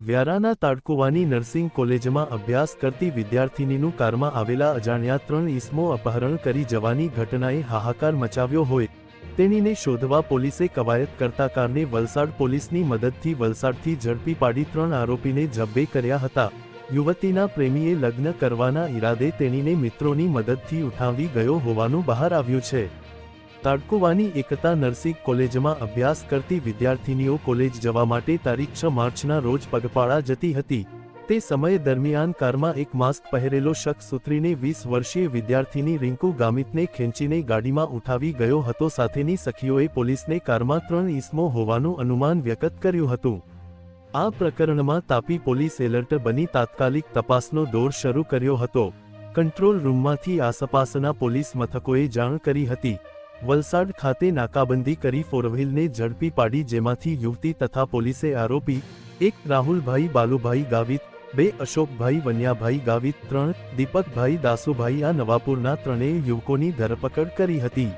વ્યારાના તાડકુવાની nursing કોલેજમાં અભ્યાસ કરતી વિદ્યાર્થિનીનું કારમાં આવેલા અજાણ્યા ત્રણ ઈસમો અપહરણ કરી જવાની ઘટનાએ હાહાકાર મચાવ્યો હોય. તેણીને શોધવા પોલીસે કવાયત કરતા કારને વલસાડ પોલીસની મદદથી વલસાડથી ઝડપી પાડી ત્રણ આરોપીને જબ્બે કર્યા હતા. યુવતીના પ્રેમીએ લગ્ન કરવાના ઈરાદે તેણીને મિત્રોની મદદથી ઉઠાવી ગયો હોવાનું બહાર આવ્યું છે. તાડકુવાની એકતા નર્સિંગ કોલેજમાં અભ્યાસ કરતી વિદ્યાર્થિનીઓ કોલેજ જવા માટે તારીખ છ માર્ચના રોજ પગપાળા જતી હતી. તે સમય દરમિયાન કારમાં એક માસ્ક પહેરેલો શખ્સ ઉતરીને વીસ વર્ષીય વિદ્યાર્થીની રિંકુ ગામિતને ખેંચીને ગાડીમાં ઉઠાવી ગયો હતો. સાથેની સખીઓએ પોલીસને કારમાં ત્રણ ઈસમો હોવાનું અનુમાન વ્યક્ત કર્યું હતું. આ પ્રકરણમાં તાપી પોલીસ એલર્ટ બની તાત્કાલિક તપાસનો દોર શરૂ કર્યો હતો. કંટ્રોલ રૂમમાંથી આસપાસના પોલીસ મથકોએ જાણ કરી હતી. વલસાડ ખાતે નાકાબંધી કરી ફોરવ્હીલને ઝડપી પાડી જેમાંથી યુવતી તથા પોલીસે આરોપી, એક રાહુલભાઈ બાલુભાઈ ગાવિત, બે અશોકભાઈ વન્યાભાઈ ગાવિત, ત્રણ દીપકભાઈ દાસુભાઈ આ નવાપુરના ત્રણેય યુવકોની ધરપકડ કરી હતી.